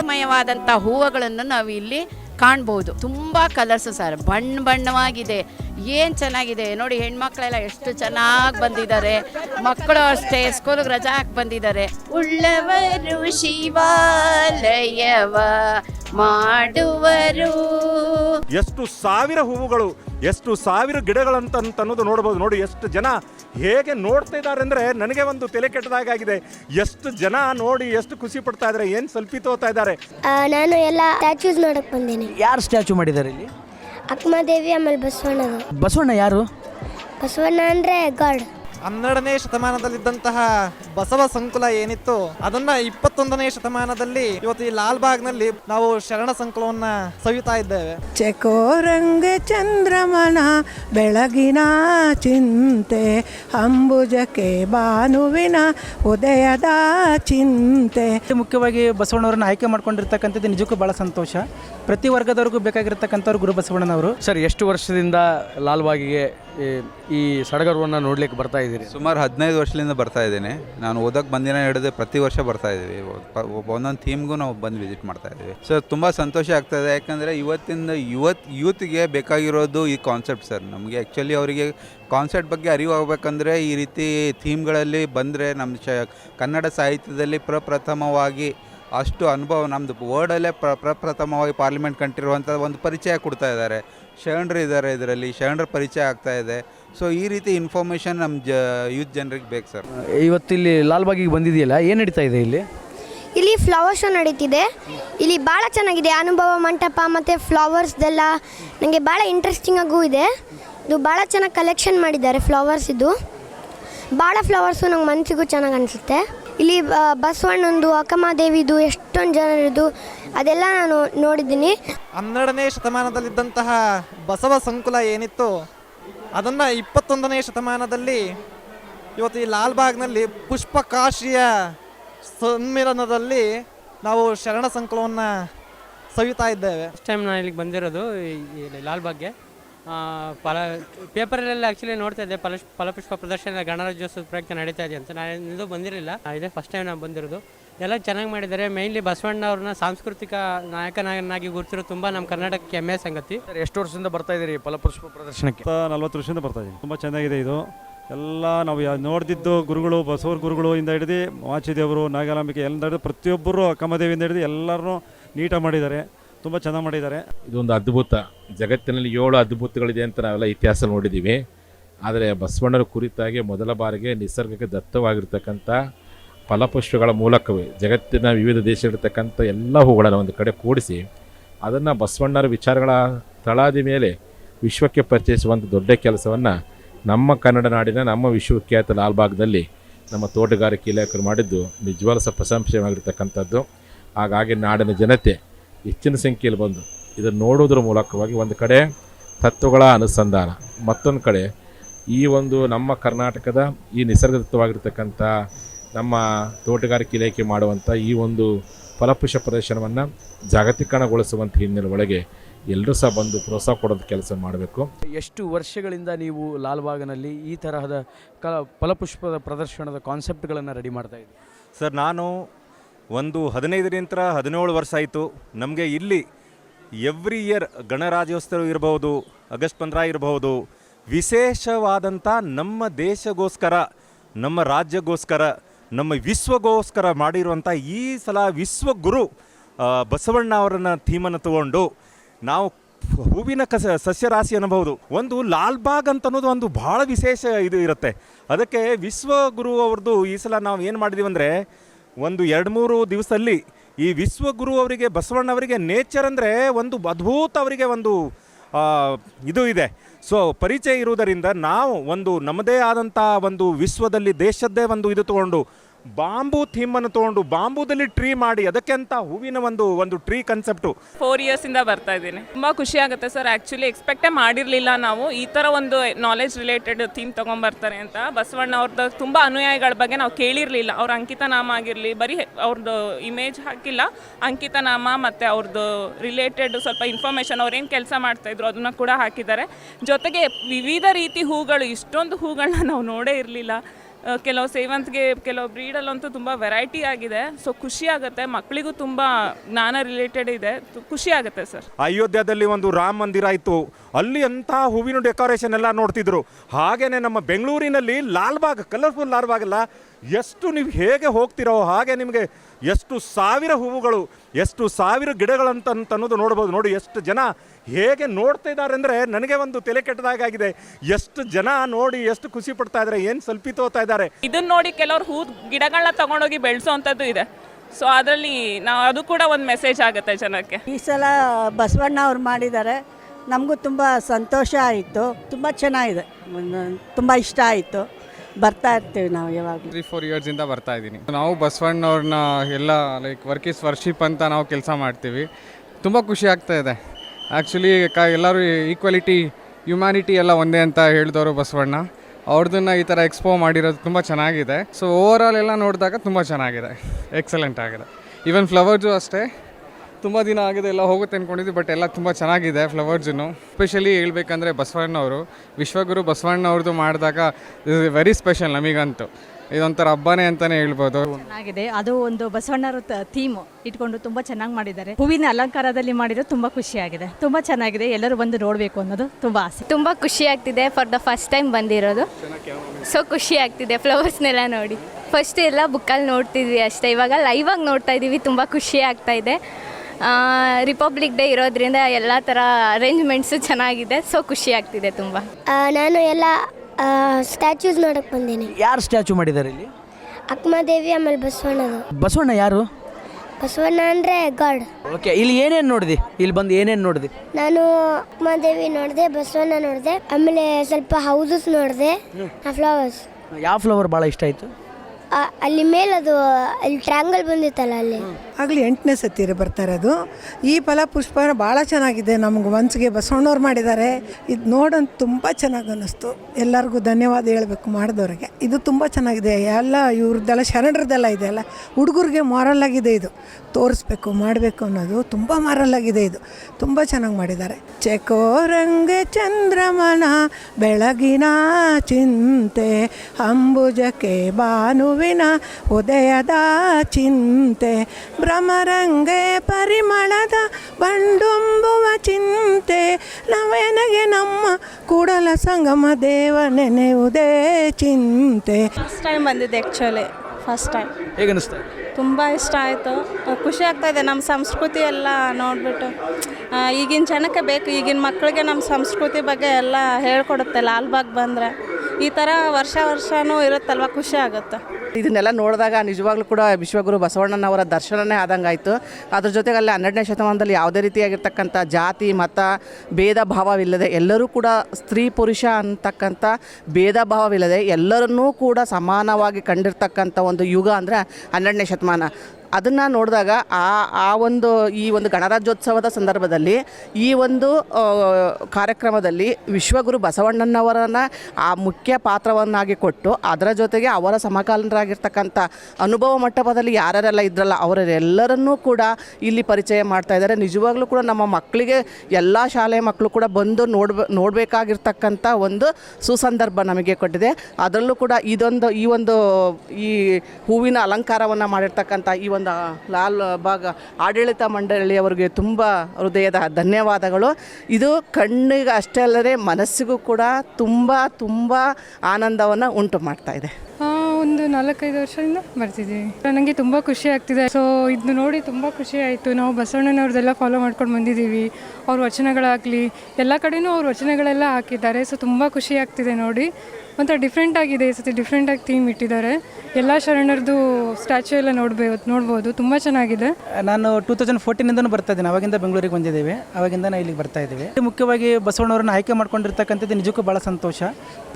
ವೈವಿಧ್ಯಮಯವಾದಂಥ ಹೂವುಗಳನ್ನು ನಾವು ಇಲ್ಲಿ ಕಾಣ್ಬೋದು. ತುಂಬ ಕಲರ್ಸ್ ಸರ್. ಬಣ್ಣ ಬಣ್ಣವಾಗಿದೆ. ಏನು ಚೆನ್ನಾಗಿದೆ? ನೋಡಿ ಹೆಣ್ಮಕ್ಳೆಲ್ಲ ಎಷ್ಟು ಚೆನ್ನಾಗಿ ಬಂದಿದ್ದಾರೆ. ಮಕ್ಕಳು ಅಷ್ಟೇ ಸ್ಕೂಲಿಗೆ ರಜಾ ಹಾಕಿ ಬಂದಿದ್ದಾರೆ. ಉಳ್ಳವರು ಶಿವಾಲಯವ ಮಾಡುವರು. ಎಷ್ಟು ಸಾವಿರ ಹೂವುಗಳು ಎಷ್ಟು ಸಾವಿರ ಗಿಡಗಳಂತ ಅಂತ ಅನ್ನೋದು ನೋಡ್ಬೋದು. ನೋಡಿ ಎಷ್ಟು ಜನ ಹೇಗೆ ನೋಡ್ತಾ ಇದ್ದಾರೆ ಅಂದರೆ ನನಗೆ ಒಂದು ತಲೆ ಕೆಟ್ಟದಾಗಿದೆ ಎಷ್ಟು ಜನ ನೋಡಿ ಎಷ್ಟು ಖುಷಿ ಪಡ್ತಾ ಇದ್ದಾರೆ ಏನು ಸೆಲ್ಫಿ ತಗೋತಾ ಇದ್ದಾರೆ. ನಾನು ಎಲ್ಲ ಸ್ಟ್ಯಾಚ್ಯೂಸ್ ನೋಡಕ್ಕೆ ಬಂದೇನೆ. ಯಾರು ಸ್ಟ್ಯಾಚು ಮಾಡಿದ್ದಾರೆ ಇಲ್ಲಿ? ಅಕ್ಕಮದೇವಿ ಆಮೇಲೆ ಬಸವಣ್ಣ ಬಸವಣ್ಣ ಯಾರು? ಬಸವಣ್ಣ ಅಂದರೆ ಗಾಡ್. ಹನ್ನೆರಡನೇ ಶತಮಾನದಲ್ಲಿದ್ದಂತಹ ಬಸವ ಸಂಕುಲ ಏನಿತ್ತು ಅದನ್ನ ಇಪ್ಪತ್ತೊಂದನೇ ಶತಮಾನದಲ್ಲಿ ಇವತ್ತು ಈ ಲಾಲ್ಬಾಗ್ನಲ್ಲಿ ನಾವು ಶರಣ ಸಂಕುಲವನ್ನ ಸವಿತಾ ಇದ್ದೇವೆ. ಚಕೋರಂಗ ಚಂದ್ರಮನ ಬೆಳಗಿನ ಚಿಂತೆ ಅಂಬುಜಕ್ಕೆ ಬಾನುವಿನ ಉದಯದ ಚಿಂತೆ. ಮುಖ್ಯವಾಗಿ ಬಸವಣ್ಣವ್ರನ್ನ ಆಯ್ಕೆ ಮಾಡ್ಕೊಂಡಿರ್ತಕ್ಕಂಥದ್ದು ನಿಜಕ್ಕೂ ಬಹಳ ಸಂತೋಷ. ಪ್ರತಿ ವರ್ಗದವರಿಗೂ ಬೇಕಾಗಿರ್ತಕ್ಕಂಥವ್ರು ಗುರು ಬಸವಣ್ಣನವರು. ಸರ್ ಎಷ್ಟು ವರ್ಷದಿಂದ ಲಾಲ್ಬಾಗಿಗೆ ಈ- ಸಡಗರವನ್ನು ನೋಡ್ಲಿಕ್ಕೆ ಬರ್ತಾ ಇದ್ದೀರಿ? ಸುಮಾರು ಹದಿನೈದು ವರ್ಷದಿಂದ ಬರ್ತಾ ಇದ್ದೀನಿ. ನಾನು ಓದಕ್ಕೆ ಬಂದಿನ ಹಿಡಿದು ಪ್ರತಿ ವರ್ಷ ಬರ್ತಾ ಇದ್ದೀವಿ. ಒಂದೊಂದು ಥೀಮ್ಗೂ ನಾವು ಬಂದು ವಿಸಿಟ್ ಮಾಡ್ತಾ ಇದ್ದೀವಿ. ಸರ್ ತುಂಬ ಸಂತೋಷ ಆಗ್ತದೆ. ಯಾಕಂದರೆ ಇವತ್ತಿಂದ ಯುವತ್ ಯೂತ್ಗೆ ಬೇಕಾಗಿರೋದು ಈ ಕಾನ್ಸೆಪ್ಟ್ ಸರ್ ನಮಗೆ ಆ್ಯಕ್ಚುಲಿ ಅವರಿಗೆ ಕಾನ್ಸೆಪ್ಟ್ ಬಗ್ಗೆ ಅರಿವು ಆಗಬೇಕಂದ್ರೆ ಈ ರೀತಿ ಥೀಮ್ಗಳಲ್ಲಿ ಬಂದರೆ ನಮ್ಮ ಕನ್ನಡ ಸಾಹಿತ್ಯದಲ್ಲಿ ಪ್ರಪ್ರಥಮವಾಗಿ ಅಷ್ಟು ಅನುಭವ ನಮ್ಮದು ವರ್ಡಲ್ಲೇ ಪ್ರ ಪ್ರಪ್ರಥಮವಾಗಿ ಪಾರ್ಲಿಮೆಂಟ್ ಕಂಟಿರುವಂಥ ಒಂದು ಪರಿಚಯ ಕೊಡ್ತಾ ಇದ್ದಾರೆ. ಶರಣರು ಇದ್ದಾರೆ ಇದರಲ್ಲಿ ಶರಣರ ಪರಿಚಯ ಆಗ್ತಾ ಇದೆ. ಸೊ ಈ ರೀತಿ ಇನ್ಫಾರ್ಮೇಷನ್ ನಮ್ಮ ಜ ಯೂತ್ ಜನರಿಗೆ ಬೇಕು ಸರ್ ಇವತ್ತಿಲ್ಲಿ ಲಾಲ್ಬಾಗಿಗೆ ಬಂದಿದೆಯಲ್ಲ ಏನು ನಡೀತಾ ಇದೆ ಇಲ್ಲಿ? ಇಲ್ಲಿ ಫ್ಲವರ್ ಶೋ ನಡೀತಿದೆ. ಇಲ್ಲಿ ಭಾಳ ಚೆನ್ನಾಗಿದೆ ಅನುಭವ ಮಂಟಪ ಮತ್ತು ಫ್ಲವರ್ಸ್ದೆಲ್ಲ ನನಗೆ ಭಾಳ ಇಂಟ್ರೆಸ್ಟಿಂಗ್ ಆಗೂ ಇದೆ. ಇದು ಭಾಳ ಚೆನ್ನಾಗಿ ಕಲೆಕ್ಷನ್ ಮಾಡಿದ್ದಾರೆ ಫ್ಲವರ್ಸ್ ಇದು. ಭಾಳ ಫ್ಲವರ್ಸು ನಂಗೆ ಮನಸ್ಸಿಗೂ ಚೆನ್ನಾಗಿ ಅನಿಸುತ್ತೆ. ಇಲ್ಲಿ ಬಸವಣ್ಣಂದು ಅಕ್ಕಮಹಾದೇವಿದು ಎಷ್ಟೊಂದು ಜನರದು ಅದೆಲ್ಲ ನಾನು ನೋಡಿದ್ದೀನಿ. ಹನ್ನೆರಡನೇ ಶತಮಾನದಲ್ಲಿದ್ದಂತಹ ಬಸವ ಸಂಕುಲ ಏನಿತ್ತು ಅದನ್ನು ಇಪ್ಪತ್ತೊಂದನೇ ಶತಮಾನದಲ್ಲಿ ಇವತ್ತು ಈ ಲಾಲ್ಬಾಗ್ನಲ್ಲಿ ಪುಷ್ಪಕಾಶಿಯ ಸಮ್ಮಿಲನದಲ್ಲಿ ನಾವು ಶರಣ ಸಂಕುಲವನ್ನು ಸವಿತಾ ಇದ್ದೇವೆ. ಫಸ್ಟ್ ಟೈಮ್ ನಾನು ಇಲ್ಲಿಗೆ ಬಂದಿರೋದು ಲಾಲ್ಬಾಗ್ಗೆ. ಫಲ ಪೇಪರಲ್ಲೆಲ್ಲ ಆ್ಯಕ್ಚುಲಿ ನೋಡ್ತಾ ಇದ್ದೆ ಫಲ ಫಲಪುಷ್ಪ ಪ್ರದರ್ಶನ ಗಣರಾಜ್ಯೋತ್ಸವ ಪ್ರಯುಕ್ತ ನಡೀತಾ ಇದೆ ಅಂತ. ನಾನು ಇನ್ನೂ ಬಂದಿರಲಿಲ್ಲ. ಇದೇ ಫಸ್ಟ್ ಟೈಮ್ ನಾನು ಬಂದಿರೋದು. ಎಲ್ಲ ಚೆನ್ನಾಗಿ ಮಾಡಿದ್ದಾರೆ. ಮೇಯ್ನ್ಲಿ ಬಸವಣ್ಣವ್ರನ್ನ ಸಾಂಸ್ಕೃತಿಕ ನಾಯಕನಾಗಿ ಗುರುತಿರೋ ತುಂಬ ನಮ್ಮ ಕರ್ನಾಟಕಕ್ಕೆ ಹೆಮ್ಮೆ ಸಂಗತಿ. ಸರ್ ಎಷ್ಟು ವರ್ಷದಿಂದ ಬರ್ತಾ ಇದ್ದೀರಿ ಫಲಪುಷ್ಪ ಪ್ರದರ್ಶನಕ್ಕೆ? ನಲ್ವತ್ತು ವರ್ಷದಿಂದ ಬರ್ತಾ ಇದ್ದೀನಿ ತುಂಬ ಚೆನ್ನಾಗಿದೆ ಇದು. ಎಲ್ಲ ನಾವು ನೋಡಿದ್ದು ನೋಡ್ದಿದ್ದು ಗುರುಗಳು ಬಸವರ ಗುರುಗಳು ಇಂದ ಹಿಡಿದು ವಾಚಿದೇವರು ನಾಗಾಲಾಂಬಿಕೆ ಎಲ್ಲ ಹಿಡಿದು ಪ್ರತಿಯೊಬ್ಬರು ಅಕ್ಕಮದೇವಿಯಿಂದ ಹಿಡಿದು ಎಲ್ಲರೂ ನೀಟಾಗಿ ಮಾಡಿದ್ದಾರೆ. ತುಂಬ ಚೆನ್ನಾಗಿ ಮಾಡಿದ್ದಾರೆ. ಇದೊಂದು ಅದ್ಭುತ. ಜಗತ್ತಿನಲ್ಲಿ ಏಳು ಅದ್ಭುತಗಳಿದೆ ಅಂತ ನಾವೆಲ್ಲ ಇತಿಹಾಸ ನೋಡಿದ್ದೀವಿ ಆದರೆ ಬಸವಣ್ಣರ ಕುರಿತಾಗಿ ಮೊದಲ ಬಾರಿಗೆ ನಿಸರ್ಗಕ್ಕೆ ದತ್ತವಾಗಿರ್ತಕ್ಕಂಥ ಫಲಪುಷ್ಪಗಳ ಮೂಲಕವೇ ಜಗತ್ತಿನ ವಿವಿಧ ದೇಶಗಳಿರ್ತಕ್ಕಂಥ ಎಲ್ಲ ಹೂಗಳನ್ನು ಒಂದು ಕಡೆ ಕೂಡಿಸಿ ಅದನ್ನು ಬಸವಣ್ಣರ ವಿಚಾರಗಳ ತಳಾದಿ ಮೇಲೆ ವಿಶ್ವಕ್ಕೆ ಪರಿಚಯಿಸುವಂಥ ದೊಡ್ಡ ಕೆಲಸವನ್ನು ನಮ್ಮ ಕನ್ನಡ ನಾಡಿನ ನಮ್ಮ ವಿಶ್ವವಿಖ್ಯಾತ ಲಾಲ್ಬಾಗ್ದಲ್ಲಿ ನಮ್ಮ ತೋಟಗಾರಿಕೆ ಇಲಾಖೆ ಮಾಡಿದ್ದು ನಿಜವಾದ ಪ್ರಶಂಸೆಯಾಗಿರ್ತಕ್ಕಂಥದ್ದು ಹಾಗಾಗಿ ನಾಡಿನ ಜನತೆ ಹೆಚ್ಚಿನ ಸಂಖ್ಯೆಯಲ್ಲಿ ಬಂದು ಇದನ್ನು ನೋಡುವುದರ ಮೂಲಕವಾಗಿ ಒಂದು ಕಡೆ ತತ್ವಗಳ ಅನುಸಂಧಾನ ಮತ್ತೊಂದು ಕಡೆ ಈ ಒಂದು ನಮ್ಮ ಕರ್ನಾಟಕದ ಈ ನಿಸರ್ಗದತ್ತವಾಗಿರ್ತಕ್ಕಂಥ ನಮ್ಮ ತೋಟಗಾರಿಕೆ ಇಲಾಖೆ ಮಾಡುವಂಥ ಈ ಒಂದು ಫಲಪುಷ್ಪ ಪ್ರದರ್ಶನವನ್ನು ಜಾಗತೀಕರಣಗೊಳಿಸುವಂಥ ಹಿನ್ನೆಲೆ ಒಳಗೆ ಎಲ್ಲರೂ ಸಹ ಬಂದು ಪ್ರೋತ್ಸಾಹ ಕೊಡೋದು ಕೆಲಸ ಮಾಡಬೇಕು. ಎಷ್ಟು ವರ್ಷಗಳಿಂದ ನೀವು ಲಾಲ್ಬಾಗ್ನಲ್ಲಿ ಈ ತರಹದ ಕ ಫಲಪುಷ್ಪದ ಪ್ರದರ್ಶನದ ಕಾನ್ಸೆಪ್ಟ್ಗಳನ್ನು ರೆಡಿ ಮಾಡ್ತಾ ಇದ್ದೀವಿ ಸರ್ ನಾನು ಒಂದು ಹದಿನೈದರಿಂದ ಹದಿನೇಳು ವರ್ಷ ಆಯಿತು. ನಮಗೆ ಇಲ್ಲಿ ಎವ್ರಿ ಇಯರ್ ಗಣರಾಜ್ಯೋತ್ಸವ ಇರಬಹುದು ಆಗಸ್ಟ್ ಪಂದ್ರ ಇರಬಹುದು ವಿಶೇಷವಾದಂಥ ನಮ್ಮ ದೇಶಗೋಸ್ಕರ, ನಮ್ಮ ರಾಜ್ಯಗೋಸ್ಕರ, ನಮ್ಮ ವಿಶ್ವಗೋಸ್ಕರ ಮಾಡಿರುವಂಥ ಈ ಸಲ ವಿಶ್ವಗುರು ಬಸವಣ್ಣ ಅವರನ್ನ ಥೀಮನ್ನು ತಗೊಂಡು ನಾವು ಹೂವಿನ ಕಸ, ಸಸ್ಯರಾಶಿ ಅನ್ನಬಹುದು, ಒಂದು ಲಾಲ್ಬಾಗ್ ಅಂತ ಅನ್ನೋದು ಒಂದು ಭಾಳ ವಿಶೇಷ ಇದು ಇರುತ್ತೆ. ಅದಕ್ಕೆ ವಿಶ್ವಗುರು ಅವ್ರದ್ದು ಈ ಸಲ ನಾವು ಏನು ಮಾಡಿದೀವಿ ಅಂದರೆ ಒಂದು ಎರಡು ಮೂರು ದಿವಸದಲ್ಲಿ ಈ ವಿಶ್ವಗುರು ಅವರಿಗೆ ಬಸವಣ್ಣವರಿಗೆ ನೇಚರ್ ಅಂದರೆ ಒಂದು ಅದ್ಭುತ ಅವರಿಗೆ ಒಂದು ಇದು ಇದೆ. ಸೊ ಪರಿಚಯ ಇರುವುದರಿಂದ ನಾವು ಒಂದು ನಮ್ಮದೇ ಆದಂಥ ಒಂದು ವಿಶ್ವದಲ್ಲಿ ದೇಶದ್ದೇ ಒಂದು ಇದು ತಗೊಂಡು ಬಾಂಬು ಅನ್ನು ತಗೊಂಡು ಬಾಂಬುದಲ್ಲಿ ಟ್ರೀ ಮಾಡಿ ಅದಕ್ಕೆ ಅಂತ ಹೂವಿನ ಒಂದು ಒಂದು ಟ್ರೀ ಕನ್ಸೆಪ್ಟು ಫೋರ್ ಇಂದ ಬರ್ತಾ ಇದ್ದೀನಿ. ತುಂಬ ಖುಷಿ ಆಗುತ್ತೆ ಸರ್. ಆ್ಯಕ್ಚುಲಿ ಎಕ್ಸ್ಪೆಕ್ಟೇ ಮಾಡಿರಲಿಲ್ಲ ನಾವು. ಈ ಥರ ಒಂದು ನಾಲೆಜ್ ರಿಲೇಟೆಡ್ ಥೀಮ್ ತೊಗೊಂಬರ್ತಾರೆ ಅಂತ. ಬಸವಣ್ಣ ಅವ್ರದ್ದು ತುಂಬ ಅನುಯಾಯಿಗಳ ಬಗ್ಗೆ ನಾವು ಕೇಳಿರಲಿಲ್ಲ. ಅವ್ರ ಅಂಕಿತ ನಾಮ ಆಗಿರಲಿ, ಬರೀ ಅವ್ರದ್ದು ಇಮೇಜ್ ಹಾಕಿಲ್ಲ. ಅಂಕಿತ ನಾಮ ಮತ್ತು ಅವ್ರದ್ದು ರಿಲೇಟೆಡ್ ಸ್ವಲ್ಪ ಇನ್ಫಾರ್ಮೇಶನ್ ಅವ್ರೇನು ಕೆಲಸ ಮಾಡ್ತಾಯಿದ್ರು ಅದನ್ನು ಕೂಡ ಹಾಕಿದ್ದಾರೆ. ಜೊತೆಗೆ ವಿವಿಧ ರೀತಿ ಹೂಗಳು, ಇಷ್ಟೊಂದು ಹೂಗಳನ್ನ ನಾವು ನೋಡೇ ಇರಲಿಲ್ಲ. ಕೆಲವು ಸೇವಂತಿಗೆ, ಕೆಲವು ಬ್ರೀಡಲ್ಲಂತೂ ತುಂಬ ವೆರೈಟಿ ಆಗಿದೆ. ಸೊ ಖುಷಿ ಆಗುತ್ತೆ. ಮಕ್ಕಳಿಗೂ ತುಂಬ ಜ್ಞಾನ ರಿಲೇಟೆಡ್ ಇದೆ. ಖುಷಿ ಆಗುತ್ತೆ ಸರ್ ಅಯೋಧ್ಯದಲ್ಲಿ ಒಂದು ರಾಮ ಮಂದಿರ ಇತ್ತು. ಅಲ್ಲಿ ಅಂತಹ ಹೂವಿನ ಡೆಕೋರೇಷನ್ ಎಲ್ಲ ನೋಡ್ತಿದ್ರು. ಹಾಗೇನೆ ನಮ್ಮ ಬೆಂಗಳೂರಿನಲ್ಲಿ ಲಾಲ್ಬಾಗ್ ಕಲರ್ಫುಲ್ ಲಾಲ್ಬಾಗ್ ಅಲ್ಲ ಎಷ್ಟು ನೀವು ಹೇಗೆ ಹೋಗ್ತಿರೋ ಹಾಗೆ ನಿಮಗೆ ಎಷ್ಟು ಸಾವಿರ ಹೂವುಗಳು ಎಷ್ಟು ಸಾವಿರ ಗಿಡಗಳಂತನ್ನೋದು ಅಂತ ಅನ್ನೋದು ನೋಡ್ಬೋದು. ನೋಡಿ ಎಷ್ಟು ಜನ ಹೇಗೆ ನೋಡ್ತಾ ಇದ್ದಾರೆ ಅಂದರೆ ನನಗೆ ಒಂದು ತಲೆ ಕೆಟ್ಟದಾಗಿದೆ ಎಷ್ಟು ಜನ ನೋಡಿ ಎಷ್ಟು ಖುಷಿ ಪಡ್ತಾ ಇದ್ದಾರೆ ಏನು ಸಲ್ಪಿ ತೋತಾ ಇದ್ದಾರೆ. ಇದನ್ನ ನೋಡಿ ಕೆಲವರು ಹೂ ಗಿಡಗಳನ್ನ ತಗೊಂಡೋಗಿ ಬೆಳೆಸೋವಂಥದ್ದು ಇದೆ. ಸೊ ಅದರಲ್ಲಿ ನಾವು ಅದು ಕೂಡ ಒಂದು ಮೆಸೇಜ್ ಆಗುತ್ತೆ ಜನಕ್ಕೆ. ಈ ಸಲ ಬಸವಣ್ಣ ಅವ್ರು ಮಾಡಿದ್ದಾರೆ. ನಮಗೂ ತುಂಬ ಸಂತೋಷ ಆಯಿತು. ತುಂಬ ಚೆನ್ನಾಗಿದೆ. ತುಂಬ ಇಷ್ಟ ಆಯಿತು. ಬರ್ತಾ ಇರ್ತೀವಿ ನಾವು ಯಾವಾಗಲೂ. ತ್ರೀ ಫೋರ್ ಇಯರ್ಸಿಂದ ಬರ್ತಾ ಇದ್ದೀನಿ. ನಾವು ಬಸವಣ್ಣವ್ರನ್ನ ಎಲ್ಲ ಲೈಕ್ ವರ್ಕ್ ಇಸ್ ವರ್ಷಿಪ್ ಅಂತ ನಾವು ಕೆಲಸ ಮಾಡ್ತೀವಿ. ತುಂಬ ಖುಷಿ ಆಗ್ತಾ ಇದೆ. ಆ್ಯಕ್ಚುಲಿ ಕ, ಎಲ್ಲರೂ ಈಕ್ವಾಲಿಟಿ ಹ್ಯುಮ್ಯಾನಿಟಿ ಎಲ್ಲ ಒಂದೇ ಅಂತ ಹೇಳಿದವರು ಬಸವಣ್ಣ. ಅವ್ರದನ್ನ ಈ ಥರ ಎಕ್ಸ್ಪೋ ಮಾಡಿರೋದು ತುಂಬ ಚೆನ್ನಾಗಿದೆ. ಸೊ ಓವರ್ ಆಲ್ ಎಲ್ಲ ನೋಡಿದಾಗ ತುಂಬ ಚೆನ್ನಾಗಿದೆ. ಎಕ್ಸಲೆಂಟ್ ಆಗಿದೆ. ಈವನ್ ಫ್ಲವರ್ಸು ಅಷ್ಟೇ. ತುಂಬ ದಿನ ಆಗಿದೆ ಎಲ್ಲ ಹೋಗುತ್ತೆ ಅಂದ್ಕೊಂಡಿದ್ವಿ ಬಟ್ ಎಲ್ಲ ತುಂಬ ಚೆನ್ನಾಗಿದೆ ಫ್ಲವರ್ಸನ್ನು ಸ್ಪೆಷಲಿ ಹೇಳ್ಬೇಕಂದ್ರೆ ಬಸವಣ್ಣವರು. ವಿಶ್ವಗುರು ಬಸವಣ್ಣವ್ರದ್ದು ಮಾಡಿದಾಗ ವೆರಿ ಸ್ಪೆಷಲ್ ನಮಗಂತೂ. ಇದೊಂಥರ ಹಬ್ಬನೇ ಅಂತಾನೆ ಹೇಳ್ಬೋದು. ಚೆನ್ನಾಗಿದೆ. ಅದು ಒಂದು ಬಸವಣ್ಣರ ಥೀಮ್ ಇಟ್ಕೊಂಡು ತುಂಬ ಚೆನ್ನಾಗಿ ಮಾಡಿದ್ದಾರೆ. ಹೂವಿನ ಅಲಂಕಾರದಲ್ಲಿ ಮಾಡಿದ್ರೆ ತುಂಬ ಖುಷಿಯಾಗಿದೆ ತುಂಬ ಚೆನ್ನಾಗಿದೆ. ಎಲ್ಲರೂ ಬಂದು ನೋಡಬೇಕು ಅನ್ನೋದು ತುಂಬ ಆಸೆ. ತುಂಬ ಖುಷಿ ಆಗ್ತಿದೆ ಫಾರ್ ದ ಫಸ್ಟ್ ಟೈಮ್ ಬಂದಿರೋದು. ಸೊ ಖುಷಿ ಆಗ್ತಿದೆ ಫ್ಲವರ್ಸ್ನೆಲ್ಲ ನೋಡಿ. ಫಸ್ಟ್ ಎಲ್ಲ ಬುಕ್ಕಲ್ಲಿ ನೋಡ್ತಿದ್ವಿ ಅಷ್ಟೇ. ಇವಾಗ ಆಗಿ ನೋಡ್ತಾ ಇದ್ದೀವಿ ತುಂಬ ಖುಷಿ ಆಗ್ತಾ ಇದೆ. ರಿಪಬ್ಲಿಕ್ ಡೇ ಇರೋದ್ರಿಂದ ಎಲ್ಲ ಥರ ಅರೇಂಜ್ಮೆಂಟ್ಸು ಚೆನ್ನಾಗಿದೆ. ಸೊ ಖುಷಿ ಆಗ್ತಿದೆ ತುಂಬ. ನಾನು ಎಲ್ಲ ಸ್ಟ್ಯಾಚ್ಯೂಸ್ ನೋಡಕ್ಕೆ ಬಂದೀನಿ. ಯಾರು ಸ್ಟ್ಯಾಚು ಮಾಡಿದ್ದಾರೆ ಇಲ್ಲಿ? ಅಕ್ಕಮದೇವಿ ಆಮೇಲೆ ಬಸವಣ್ಣ ಬಸವಣ್ಣ ಯಾರು? ಬಸವಣ್ಣ ಅಂದರೆ ಗಾಡ್. ಓಕೆ ಇಲ್ಲಿ ಏನೇನು ನೋಡಿದೆ? ಇಲ್ಲಿ ಬಂದು ಏನೇನು ನೋಡಿದೆ? ನಾನು ಅಕ್ಕಮದೇವಿ ನೋಡಿದೆ ಬಸವಣ್ಣ ನೋಡಿದೆ ಆಮೇಲೆ ಸ್ವಲ್ಪ ಹೌಸಸ್ ನೋಡಿದೆ ಫ್ಲವರ್ಸ್ ಯಾವ ಫ್ಲವರ್ ಭಾಳ ಇಷ್ಟ ಆಯಿತು? ಅಲ್ಲಿ ಮೇಲದು ಅಲ್ಲಿ ಟ್ರ್ಯಾಂಗಲ್ ಬಂದಿತ್ತಲ್ಲ ಅಲ್ಲಿ. ಆಗಲಿ ಎಂಟನೇ ಸತಿರಿ ಬರ್ತಾರೆ ಅದು. ಈ ಫಲ ಪುಷ್ಪ ಭಾಳ ಚೆನ್ನಾಗಿದೆ ನಮ್ಗೆ ಮನ್ಸಿಗೆ ಬಸವಣ್ಣವ್ರು ಮಾಡಿದ್ದಾರೆ. ಇದು ನೋಡೋದು ತುಂಬ ಚೆನ್ನಾಗಿ ಅನ್ನಿಸ್ತು. ಎಲ್ಲರಿಗೂ ಧನ್ಯವಾದ ಹೇಳಬೇಕು ಮಾಡಿದವ್ರಿಗೆ. ಇದು ತುಂಬ ಚೆನ್ನಾಗಿದೆ. ಎಲ್ಲ ಇವ್ರದ್ದೆಲ್ಲ ಶರಣರದ್ದೆಲ್ಲ ಇದೆ ಅಲ್ಲ. ಹುಡುಗರಿಗೆ ಮಾರಲ್ ಆಗಿದೆ ಇದು. ತೋರಿಸ್ಬೇಕು, ಮಾಡಬೇಕು ಅನ್ನೋದು ತುಂಬ ಮಾರಲ್ ಆಗಿದೆ ಇದು. ತುಂಬ ಚೆನ್ನಾಗಿ ಮಾಡಿದ್ದಾರೆ. ಚಕೋರಂಗೆ ಚಂದ್ರಮನ ಬೆಳಗಿನ ಚಿಂತೆ, ಅಂಬುಜಕ್ಕೆ ಭಾನುವಿನ ಉದಯದ ಚಿಂತೆ ಭ್ರಮರಂಗೆ ಪರಿಮಳದ ಬಂಡುಂಬುವ ಚಿಂತೆ ನವೆನಗೆ ನಮ್ಮ ಕೂಡಲ ಸಂಗಮ ದೇವ ನೆನೆಯುವುದೇ ಚಿಂತೆ. ಫಸ್ಟ್ ಟೈಮ್ ಬಂದಿದೆ ಆ್ಯಕ್ಚುಲಿ ಫಸ್ಟ್ ಟೈಮ್ ಹೇಗೆ ಅನಿಸ್ತಾ ಇದೆ ತುಂಬ ಇಷ್ಟ ಆಯಿತು. ಖುಷಿ ಆಗ್ತಾ ಇದೆ ನಮ್ಮ ಸಂಸ್ಕೃತಿ ಎಲ್ಲ ನೋಡಿಬಿಟ್ಟು. ಈಗಿನ ಜನಕ್ಕೆ ಬೇಕು ಈಗಿನ ಮಕ್ಕಳಿಗೆ ನಮ್ಮ ಸಂಸ್ಕೃತಿ ಬಗ್ಗೆ ಎಲ್ಲ ಹೇಳ್ಕೊಡುತ್ತೆ ಲಾಲ್ಬಾಗ್ ಬಂದರೆ. ಈ ಥರ ವರ್ಷ ವರ್ಷವೂ ಇರುತ್ತಲ್ವ ಖುಷಿ ಆಗುತ್ತೆ. ಇದನ್ನೆಲ್ಲ ನೋಡಿದಾಗ ನಿಜವಾಗ್ಲೂ ಕೂಡ ವಿಶ್ವಗುರು ಬಸವಣ್ಣನವರ ದರ್ಶನನೇ ಆದಂಗಾಯಿತು. ಅದ್ರ ಜೊತೆಗೆ ಅಲ್ಲಿ ಹನ್ನೆರಡನೇ ಶತಮಾನದಲ್ಲಿ ಯಾವುದೇ ರೀತಿಯಾಗಿರ್ತಕ್ಕಂಥ ಜಾತಿ, ಮತ, ಭೇದ ಭಾವವಿಲ್ಲದೆ ಎಲ್ಲರೂ ಕೂಡ ಸ್ತ್ರೀ, ಪುರುಷ ಅಂತಕ್ಕಂಥ ಭೇದ ಭಾವವಿಲ್ಲದೆ ಎಲ್ಲರನ್ನೂ ಕೂಡ ಸಮಾನವಾಗಿ ಕಂಡಿರ್ತಕ್ಕಂಥ ಒಂದು ಯುಗ ಅಂದರೆ ಹನ್ನೆರಡನೇ ಶತಮಾನ. ಅದನ್ನು ನೋಡಿದಾಗ ಆ ಆ ಒಂದು, ಈ ಒಂದು ಗಣರಾಜ್ಯೋತ್ಸವದ ಸಂದರ್ಭದಲ್ಲಿ, ಈ ಒಂದು ಕಾರ್ಯಕ್ರಮದಲ್ಲಿ ವಿಶ್ವಗುರು ಬಸವಣ್ಣನವರನ್ನು ಆ ಮುಖ್ಯ ಪಾತ್ರವನ್ನಾಗಿ ಕೊಟ್ಟು, ಅದರ ಜೊತೆಗೆ ಅವರ ಸಮಕಾಲೀನರಾಗಿರ್ತಕ್ಕಂಥ ಅನುಭವ ಮಂಟಪದಲ್ಲಿ ಯಾರ್ಯಾರೆಲ್ಲ ಇದ್ರಲ್ಲ, ಅವರೆಲ್ಲರನ್ನೂ ಕೂಡ ಇಲ್ಲಿ ಪರಿಚಯ ಮಾಡ್ತಾ ಇದ್ದಾರೆ. ನಿಜವಾಗ್ಲೂ ಕೂಡ ನಮ್ಮ ಮಕ್ಕಳಿಗೆ, ಎಲ್ಲ ಶಾಲೆಯ ಮಕ್ಕಳು ಕೂಡ ಬಂದು ನೋಡ್ಬ, ನೋಡಬೇಕಾಗಿರ್ತಕ್ಕಂಥ ಒಂದು ಸುಸಂದರ್ಭ ನಮಗೆ ಕೊಟ್ಟಿದೆ. ಅದರಲ್ಲೂ ಕೂಡ ಇದೊಂದು, ಈ ಒಂದು, ಈ ಹೂವಿನ ಅಲಂಕಾರವನ್ನು ಮಾಡಿರ್ತಕ್ಕಂಥ ಈ ಒಂದು ಲಾಲ್ ಭಾಗ ಆಡಳಿತ ಮಂಡಳಿಯವರಿಗೆ ತುಂಬ ಹೃದಯದ ಧನ್ಯವಾದಗಳು. ಇದು ಕಣ್ಣಿಗೆ ಅಷ್ಟೇ ಅಲ್ಲದೆ ಮನಸ್ಸಿಗೂ ಕೂಡ ತುಂಬ ತುಂಬ ಆನಂದವನ್ನು ಉಂಟು ಮಾಡ್ತಾ ಇದೆ. ಒಂದು ನಾಲ್ಕೈದು ವರ್ಷದಿಂದ ಬರ್ತಿದ್ದೀವಿ. ನನಗೆ ತುಂಬ ಖುಷಿ ಆಗ್ತಿದೆ. ಸೊ ಇದು ನೋಡಿ ತುಂಬ ಖುಷಿ ಆಯಿತು. ನಾವು ಬಸವಣ್ಣನವ್ರದ್ದೆಲ್ಲ ಫಾಲೋ ಮಾಡ್ಕೊಂಡು ಬಂದಿದ್ದೀವಿ. ಅವ್ರ ವಚನಗಳಾಗಲಿ, ಎಲ್ಲ ಕಡೆನೂ ಅವ್ರ ವಚನಗಳೆಲ್ಲ ಹಾಕಿದ್ದಾರೆ. ಸೊ ತುಂಬ ಖುಷಿ ಆಗ್ತಿದೆ ನೋಡಿ. ಒಂಥರ ಡಿಫ್ರೆಂಟ್ ಆಗಿದೆ ಈ ಸತಿ ಡಿಫ್ರೆಂಟಾಗಿ ಥೀಮ್ ಇಟ್ಟಿದ್ದಾರೆ. ಎಲ್ಲ ಶರಣರದು ಸ್ಟ್ಯಾಚು ಎಲ್ಲ ನೋಡ್ಬೋದು ನೋಡ್ಬೋದು. ತುಂಬ ಚೆನ್ನಾಗಿದೆ. ನಾನು ಟೂ ತೌಸಂಡ್ ಫೋರ್ಟೀನಿಂದನೂ ಬರ್ತಾ ಇದ್ದೀನಿ. ಅವಾಗಿಂದ ಬೆಂಗಳೂರಿಗೆ ಬಂದಿದ್ದೇವೆ. ಅವಾಗಿಂದ ನಾವು ಇಲ್ಲಿಗೆ ಬರ್ತಾ ಇದ್ದೀವಿ. ಮುಖ್ಯವಾಗಿ ಬಸವಣ್ಣವ್ರನ್ನ ಆಯ್ಕೆ ಮಾಡ್ಕೊಂಡಿರ್ತಕ್ಕಂಥದ್ದು ನಿಜಕ್ಕೂ ಭಾಳ ಸಂತೋಷ.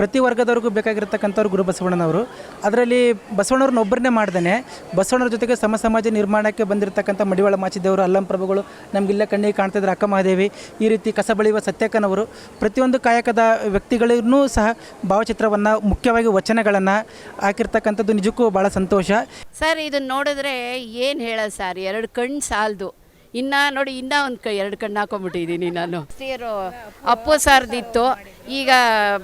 ಪ್ರತಿ ವರ್ಗದವ್ರಿಗೂ ಬೇಕಾಗಿರ್ತಕ್ಕಂಥವ್ರು ಗುರು ಬಸವಣ್ಣನವರು. ಅದರಲ್ಲಿ ಬಸವಣ್ಣವ್ರನ್ನ ಒಬ್ಬರನ್ನೇ ಮಾಡ್ದೇನೆ. ಬಸವಣ್ಣವ್ರ ಜೊತೆಗೆ ಸಮ ಸಮಾಜ ನಿರ್ಮಾಣಕ್ಕೆ ಬಂದಿರತಕ್ಕಂಥ ಮಡಿವಾಳ ಮಾಚಿದೇವರು, ಅಲ್ಲಂ ಪ್ರಭುಗಳು ನಮಗಿಲ್ಲ ಕಣ್ಣಿಗೆ ಕಾಣ್ತಿದ್ರು, ಅಕ್ಕ ಮಹಾದೇವಿ. ಈ ರೀತಿ ಕಸ ಬಳಿಯುವ ಸತ್ಯಕ್ಕನವರು ಪ್ರತಿಯೊಂದು ಕಾಯಕದ ವ್ಯಕ್ತಿಗಳಿಗೂ ಸಹ ಭಾವಚಿತ್ರವನ್ನು ಮುಖ್ಯವಾಗಿ ವಚನಗಳನ್ನು ಹಾಕಿರ್ತಕ್ಕಂಥದ್ದು ನಿಜಕ್ಕೂ ಭಾಳ ಸಂತೋಷ. ಸರ್ ಇದನ್ನು ನೋಡಿದ್ರೆ ಏನು ಹೇಳೋದು ಸರ್, ಎರಡು ಕಣ್ಣು ಸಾಲದು. ಇನ್ನು ನೋಡಿ, ಇನ್ನೂ ಒಂದು ಕೈ, ಎರಡು ಕಣ್ಣು ಹಾಕೊಂಡ್ಬಿಟ್ಟಿದ್ದೀನಿ ನಾನು. ಸೇರು ಅಪ್ಪು ಸಾರ್ದಿತ್ತು, ಈಗ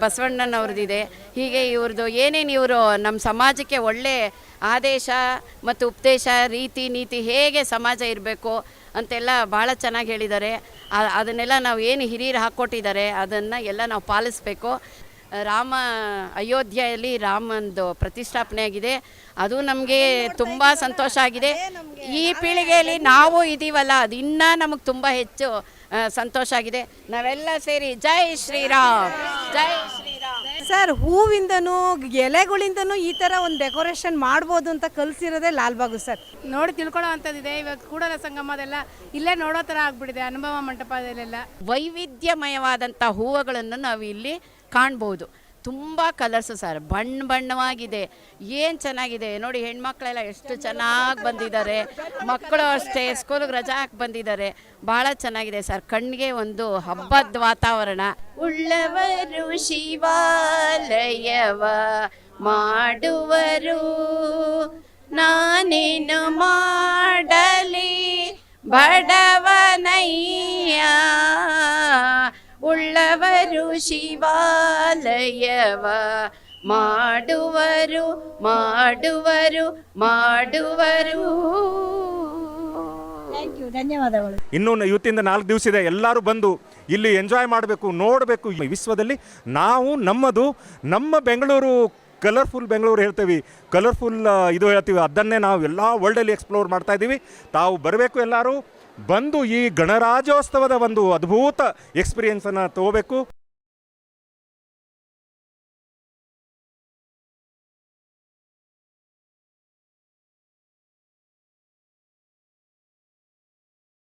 ಬಸವಣ್ಣನವ್ರದ್ದಿದೆ ಹೀಗೆ ಇವ್ರದ್ದು ಏನೇನು ಇವರು ನಮ್ಮ ಸಮಾಜಕ್ಕೆ ಒಳ್ಳೆ ಆದೇಶ ಮತ್ತು ಉಪದೇಶ, ರೀತಿ ನೀತಿ ಹೇಗೆ ಸಮಾಜ ಇರಬೇಕು ಅಂತೆಲ್ಲ ಭಾಳ ಚೆನ್ನಾಗಿ ಹೇಳಿದ್ದಾರೆ. ಅದನ್ನೆಲ್ಲ ನಾವು ಏನು ಹಿರಿಯರು ಹಾಕ್ಕೊಟ್ಟಿದ್ದಾರೆ ಅದನ್ನು ಎಲ್ಲ ನಾವು ಪಾಲಿಸಬೇಕು. ರಾಮ, ಅಯೋಧ್ಯೆಯಲ್ಲಿ ರಾಮಂದು ಪ್ರತಿಷ್ಠಾಪನೆ ಆಗಿದೆ. ಅದು ನಮಗೆ ತುಂಬ ಸಂತೋಷ ಆಗಿದೆ. ಈ ಪೀಳಿಗೆಯಲ್ಲಿ ನಾವು ಇದೀವಲ್ಲ, ಅದು ಇನ್ನೂ ನಮಗೆ ತುಂಬ ಹೆಚ್ಚು ಸಂತೋಷ ಆಗಿದೆ. ನಾವೆಲ್ಲ ಸೇರಿ ಜೈ ಶ್ರೀರಾಮ್ ಜೈ ಶ್ರೀರಾಮ್ ಸರ್ ಹೂವಿಂದನೂ ಎಲೆಗಳಿಂದನೂ ಈ ಥರ ಒಂದು ಡೆಕೋರೇಷನ್ ಮಾಡ್ಬೋದು ಅಂತ ಕಲಿಸಿರೋದೇ ಲಾಲ್ಬಾಗು ಸರ್. ನೋಡಿ ತಿಳ್ಕೊಳ್ಳೋ ಅಂಥದ್ದಿದೆ. ಇವಾಗ ಕೂಡಲ ಸಂಗಮದೆಲ್ಲ ಇಲ್ಲೇ ನೋಡೋ ಥರ ಆಗ್ಬಿಟ್ಟಿದೆ ಅನುಭವ ಮಂಟಪದಲ್ಲೆಲ್ಲ ವೈವಿಧ್ಯಮಯವಾದಂಥ ಹೂವುಗಳನ್ನು ನಾವು ಇಲ್ಲಿ ಕಾಣ್ಬೋದು. ತುಂಬ ಕಲರ್ಸು ಸರ್, ಬಣ್ಣ ಬಣ್ಣವಾಗಿದೆ. ಏನು ಚೆನ್ನಾಗಿದೆ? ನೋಡಿ ಹೆಣ್ಮಕ್ಳೆಲ್ಲ ಎಷ್ಟು ಚೆನ್ನಾಗಿ ಬಂದಿದ್ದಾರೆ. ಮಕ್ಕಳು ಅಷ್ಟೇ ಸ್ಕೂಲಿಗೆ ರಜಾ ಹಾಕಿ ಬಂದಿದ್ದಾರೆ. ಭಾಳ ಚೆನ್ನಾಗಿದೆ ಸರ್ ಕಣ್ಣಿಗೆ ಒಂದು ಹಬ್ಬದ ವಾತಾವರಣ. ಉಳ್ಳವರು ಶಿವಾಲಯವ ಮಾಡುವರು. ನಾನೇನು ಮಾಡಲಿ ಬಡವನಯ್ಯ. ಶಿವಾಲಯವ ಮಾಡುವರು ಮಾಡುವರು ಮಾಡುವರು. ಧನ್ಯವಾದಗಳು. ಇನ್ನು ನ- ಇವತ್ತಿಂದ ನಾಲ್ಕು ದಿವಸ ಇದೆ. ಎಲ್ಲರೂ ಬಂದು ಇಲ್ಲಿ ಎಂಜಾಯ್ ಮಾಡಬೇಕು ನೋಡಬೇಕು. ಈ ವಿಶ್ವದಲ್ಲಿ ನಾವು ನಮ್ಮದು ನಮ್ಮ ಬೆಂಗಳೂರು ಕಲರ್ಫುಲ್ ಬೆಂಗಳೂರು ಹೇಳ್ತೀವಿ. ಕಲರ್ಫುಲ್ ಇದು ಹೇಳ್ತೀವಿ. ಅದನ್ನೇ ನಾವು ಎಲ್ಲ ವರ್ಲ್ಡಲ್ಲಿ ಎಕ್ಸ್ಪ್ಲೋರ್ ಮಾಡ್ತಾ ಇದ್ದೀವಿ. ತಾವು ಬರಬೇಕು ಎಲ್ಲರೂ. ಬಂದು ಈ ಗಣರಾಜ್ಯೋತ್ಸವದ ಒಂದು ಅದ್ಭುತ ಎಕ್ಸ್ಪೀರಿಯನ್ಸನ್ನು ತಗೋಬೇಕು.